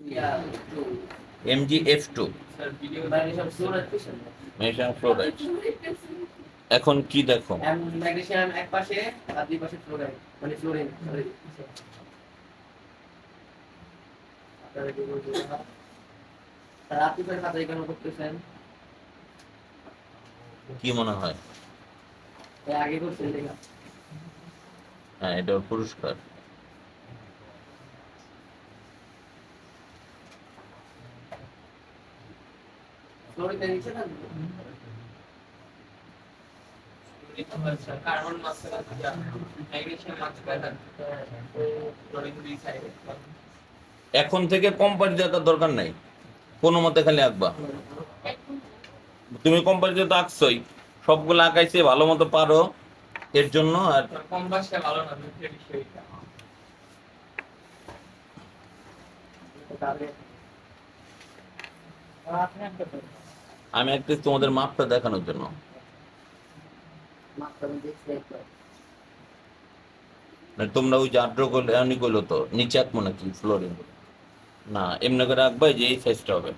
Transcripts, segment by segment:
Yeah, true. MG F two Magnesium magnesium fluoride এখন কি দেখো? Magnesium এক পাশে আর দুই পাশে ফ্লোরাইড মানে ফ্লোরিন সরি কি আপনি করতেছেন। কি মনে হয়? এই আগে করছেন দেখা হ্যাঁ এটা পুরস্কার। এখন থেকে কোম্পানি দেওয়ার দরকার নাই। কোনো মতে খালি আঁকবা। তুমি কোম্পানিতে তো আঁকছই সবগুলো আঁকাইছে ভালো মতো পারো এর জন্য আর ভালো না আমি একটা তোমাদের মাপটা দেখানোর জন্য। মানে তোমরা ওই যে আদ্র করলে এমনি করল তো নিচে আঁকবো নাকি ফ্লোরিন না এমনি করে আঁকবা যে এই সাইজটা হবে।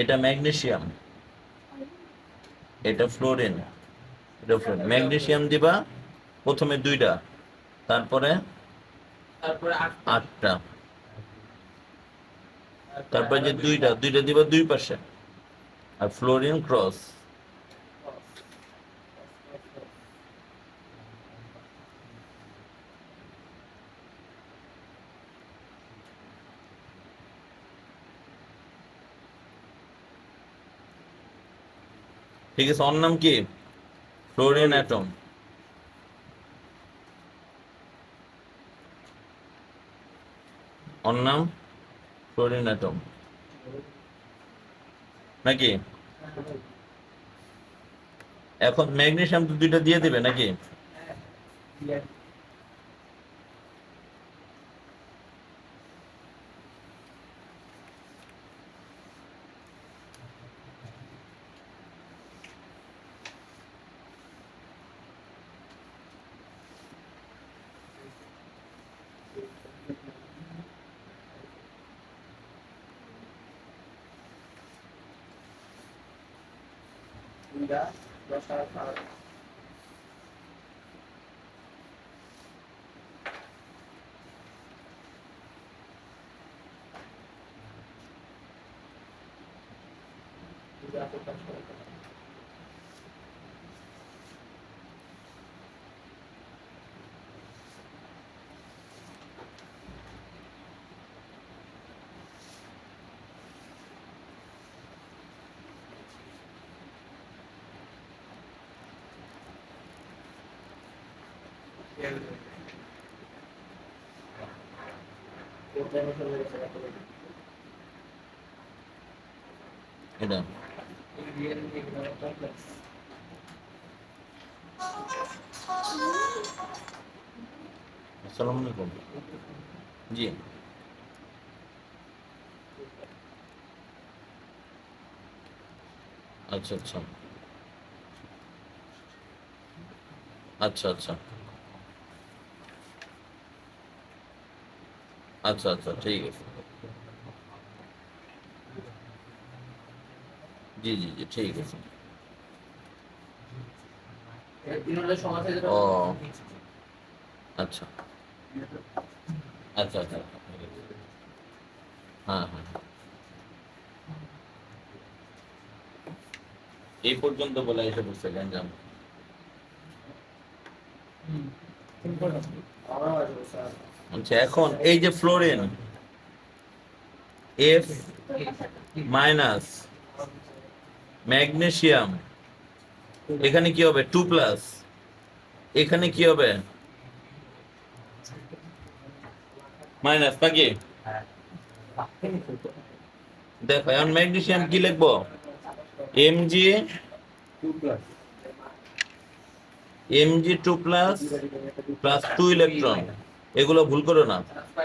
এটা ম্যাগনেশিয়াম এটা ফ্লোরিন এটা ফ্লোরিন ম্যাগনেসিয়াম দিবা প্রথমে দুইটা তারপরে তারপরে আটটা। তারপরে যে দুইটা দুইটা দিবা দুই পাশে। আর ফ্লোরিন ক্রস। ঠিক আছে অন্য নাম কি? Fluorine atom. অন্য নাম? ফ্লোরিন অ্যাটম নাকি? এখন ম্যাগনেশিয়াম তো দুইটা দিয়ে দেবে নাকি? দুইটা দশটা খাওয়া এটা আসসালামু আলাইকুম জি আচ্ছা আচ্ছা আচ্ছা আচ্ছা আচ্ছা আচ্ছা ঠিক আছে। জি জি জি ঠিক আছে। ও আচ্ছা। আচ্ছা আচ্ছা হ্যাঁ হ্যাঁ এই পর্যন্ত বলে এসে বসছে গ্যাঞ্জাম আমরা আসব স্যার। আচ্ছা এখন এই যে ফ্লোরিন এফ মাইনাস ম্যাগনেসিয়াম এখানে কি হবে? টু প্লাস এখানে কি হবে? মাইনাস নাকি দেখো, এখন ম্যাগনেসিয়াম কি লিখব? M G M G two plus plus two electron এগুলো ভুল করো না।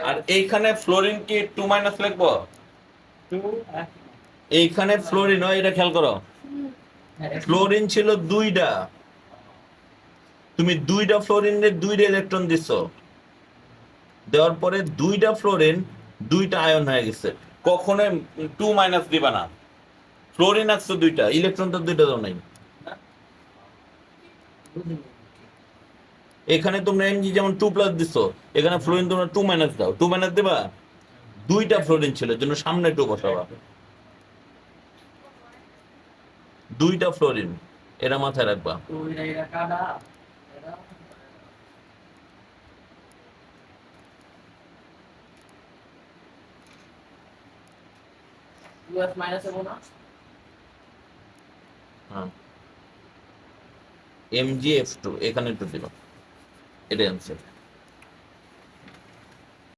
আর এইখানে ফ্লোরিন কি টু মাইনাস লিখব? এইখানে ফ্লোরিন হয় এটা খেয়াল করো। ফ্লোরিন ছিল দুইটা। তুমি দুইটা ফ্লোরিনের দুইটা ইলেকট্রন দিছো। দেওয়ার পরে দুইটা ফ্লোরিন দুইটা আয়ন হয়ে গেছে। কখনো টু মাইনাস দিবা না। ফ্লোরিন আসছে দুইটা ইলেকট্রন তো দুইটা দাও নাই। এখানে তোমরা এমজি যেমন টু প্লাস দিছো এখানে ফ্লোরিন তোমরা টু মাইনাস দাও। টু মাইনাস দিবা? দুইটা ফ্লোরিন ছিল জন্য সামনে টু বসাবা দুইটা ফ্লোরিন এরা মাথায় রাখবা। এবং না হ্যাঁ। টু এখানে একটু দিবা। এটা অ্যান্সার